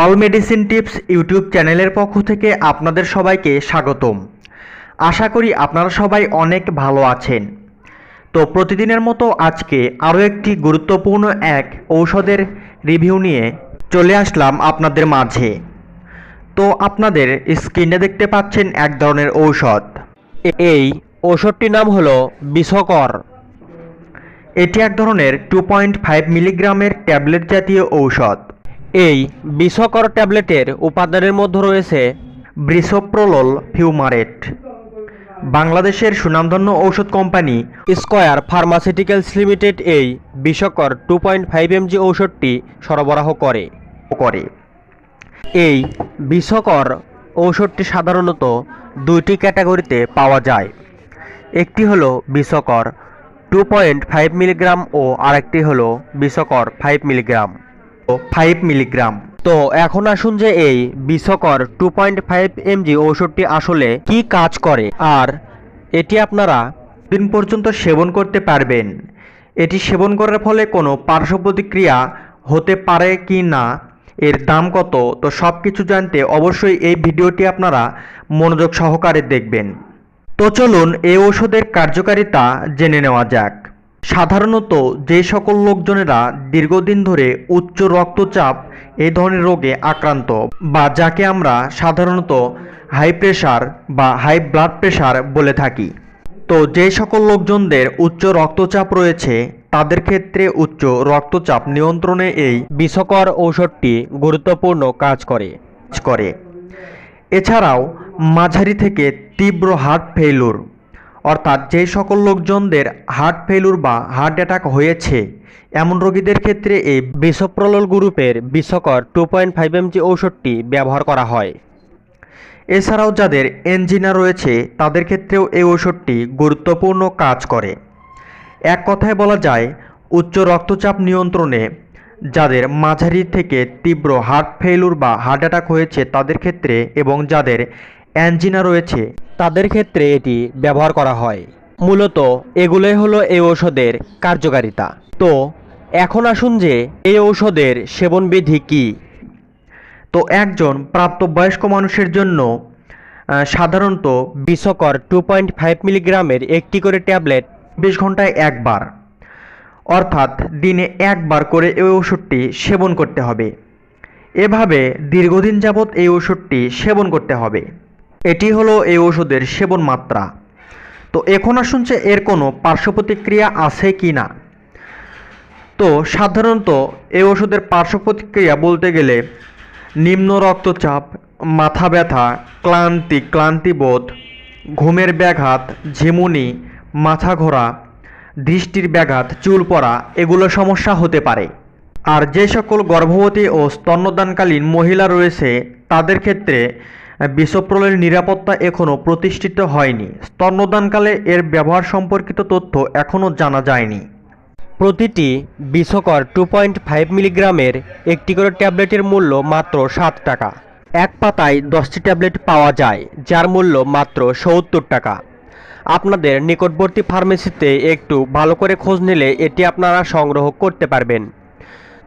All medicine tips YouTube চ্যানেলের পক্ষ থেকে আপনাদের সবাইকে স্বাগতম। আশা করি আপনারা সবাই অনেক ভালো আছেন। তো প্রতিদিনের মতো আজকে আরও একটি গুরুত্বপূর্ণ এক ঔষধের রিভিউ নিয়ে চলে আসলাম আপনাদের মাঝে। তো আপনাদের স্ক্রিনে দেখতে পাচ্ছেন এক ধরনের ঔষধ। এই ঔষধটির নাম হলো বিষকর। এটি এক ধরনের টু পয়েন্ট ফাইভ মিলিগ্রামের ট্যাবলেট জাতীয় ঔষধ। এই বিষকর ট্যাবলেটের উপাদানের মধ্যে রয়েছে ব্রিসোপ্রোলোল ফিউমারেট। বাংলাদেশের সুনামধন্য ঔষধ কোম্পানি স্কয়ার ফার্মাসিউটিক্যালস লিমিটেড এই Bisocor two point five MG ঔষধটি সরবরাহ করে। করে। এই বিষকর ঔষধটি সাধারণত দুইটি ক্যাটাগরিতে পাওয়া যায়। একটি হলো Bisocor two point five milligram ও আরেকটি হলো Bisocor five milligram. Five milligram. তো এখন আসুন যে এই Bisocor two point five MG ঔষধটি আসলে কি কাজ করে, আর এটি আপনারা দিন পর্যন্ত সেবন করতে পারবেন। এটি সেবন করার ফলে কোনো পার্শ্ব প্রতিক্রিয়া হতে পারে কি না, এর দাম কত, তো সব কিছু জানতে অবশ্যই এই ভিডিওটি আপনারা মনোযোগ সহকারে দেখবেন। তো চলুন এই ওষুধের কার্যকারিতা জেনে নেওয়া যাক। সাধারণত যে সকল লোকজনেরা দীর্ঘদিন ধরে উচ্চ রক্তচাপ এই ধরনের রোগে আক্রান্ত বা যাকে আমরা সাধারণত হাই প্রেশার বা হাই ব্লাড প্রেশার বলে থাকি। তো যে সকল লোকজনদের উচ্চ রক্তচাপ রয়েছে, তাদের ক্ষেত্রে উচ্চ রক্তচাপ নিয়ন্ত্রণে এই বিষকর ঔষধটি গুরুত্বপূর্ণ কাজ করে করে। এছাড়াও মাঝারি থেকে তীব্র হার্ট ফেইলুর অর্থাৎ যে সকল লোকজনদের হার্ট ফেলুর বা হার্ট অ্যাটাক হয়েছে, এমন রোগীদের ক্ষেত্রে এই বিসপ্রলল গ্রুপের Bisocor two point five MG ঔষধটি ব্যবহার করা হয়। এছাড়াও যাদের এনজিনা রয়েছে, তাদের ক্ষেত্রেও এই ঔষধটি গুরুত্বপূর্ণ কাজ করে। এক কথায় বলা যায়, উচ্চ রক্তচাপ নিয়ন্ত্রণে যাদের মাঝারি থেকে তীব্র হার্ট ফেলুর বা হার্ট অ্যাটাক হয়েছে, তাদের ক্ষেত্রে এবং যাদের অ্যাঞ্জিনা রয়েছে তাদের ক্ষেত্রে এটি ব্যবহার করা হয়। মূলত এগুলোই হলো এই ঔষধের কার্যকারিতা। তো, এখন আসুন যে এই ঔষধের সেবনবিধি কী? তো, একজন প্রাপ্তবয়স্ক মানুষের জন্য সাধারণত বিষকর টু পয়েন্ট ফাইভ মিলিগ্রামের একটি করে ট্যাবলেট বিশ ঘন্টায় একবার। অর্থাৎ দিনে একবার করে এই ওষুধটি সেবন করতে হবে। এভাবে দীর্ঘদিন যাবৎ এই ওষুধটি সেবন করতে হবে। এটি হলো এই ওষুধের সেবন মাত্রা তো এখন আসুন যে এর কোনো পার্শ্ব প্রতিক্রিয়া আছে কি না। তো সাধারণত এই ওষুধের পার্শ্ব প্রতিক্রিয়া বলতে গেলে নিম্ন রক্তচাপ, মাথা ব্যথা, ক্লান্তি, ক্লান্তিবোধ, ঘুমের ব্যাঘাত, ঝিমুনি, মাথা ঘোরা, দৃষ্টির ব্যাঘাত, চুল পড়া, এগুলো সমস্যা হতে পারে। আর যে সকল গর্ভবতী ও স্তন্যদানকালীন মহিলা রয়েছে, তাদের ক্ষেত্রে বিষপ্রলের নিরাপত্তা এখনও প্রতিষ্ঠিত হয়নি। স্তন্যদানকালে এর ব্যবহার সম্পর্কিত তথ্য এখনও জানা যায়নি। প্রতিটি বিষকর টু পয়েন্ট ফাইভ মিলিগ্রামের একটি করে ট্যাবলেটের মূল্য মাত্র সাত টাকা। এক পাতায় দশটি ট্যাবলেট পাওয়া যায়, যার মূল্য মাত্র সত্তর টাকা। আপনাদের নিকটবর্তী ফার্মেসিতে একটু ভালো করে খোঁজ নিলে এটি আপনারা সংগ্রহ করতে পারবেন।